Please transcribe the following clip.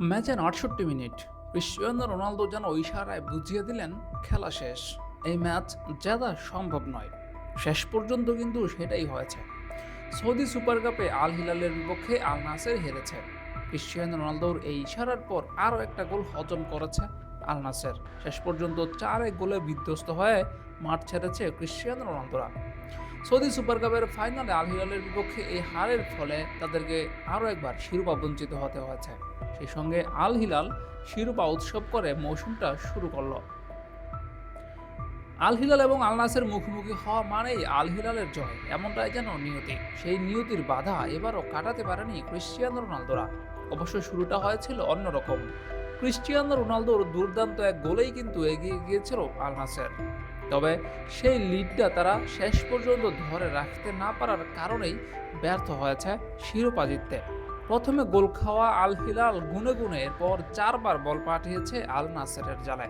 ম্যাচের আটষট্টি minute. Cristiano Ronaldo যেন ইশারায় বুঝিয়ে দিলেন, খেলা শেষ। এই ম্যাচ জেতা সম্ভব নয়। শেষ পর্যন্ত কিন্তু সেটাই হয়েছে। সৌদি সুপার কাপে আল হিলালের বিপক্ষে আল নাসের হেরেছে। ক্রিশ্চিয়ানো রোনালদোর এই ইশারার পর আরও একটা গোল হজম করেছে আল নাসের। শেষ পর্যন্ত চার এক গোলে বিধ্বস্ত হয়ে মাঠ ছেড়েছে ক্রিশ্চিয়ানো রোনালদোরা। সৌদি সুপার কাপের ফাইনালে আল হিলালের বিপক্ষে এই হারের ফলে তাদেরকে আরও একবার শিরোপা বঞ্চিত হতে হয়েছে। সেই সঙ্গে আল হিলাল শিরোপা উৎসব করে মৌসুমটা শুরু করল। আল হিলাল এবং আল নাসের মুখোমুখি হওয়া মানেই আল হিলালের জয়, এমনটাই যেন নিয়তি। সেই নিয়তির বাধা এবারও কাটাতে পারেনি ক্রিশ্চিয়ানো রোনালদোরা। অবশ্য শুরুটা হয়েছিল অন্যরকম। ক্রিশ্চিয়ানো রোনালদোর দুর্দান্ত এক গোলেই কিন্তু এগিয়ে গিয়েছিল আল নাসের তবে সেই লিডটা তারা শেষ পর্যন্ত ধরে রাখতে না পারার কারণেই ব্যর্থ হয়েছে শিরোপা জিততে। প্রথমে গোল খাওয়া আল হিলাল গুনে গুনে এরপর চারবার বল পাঠিয়েছে আল নাসেরের জালে।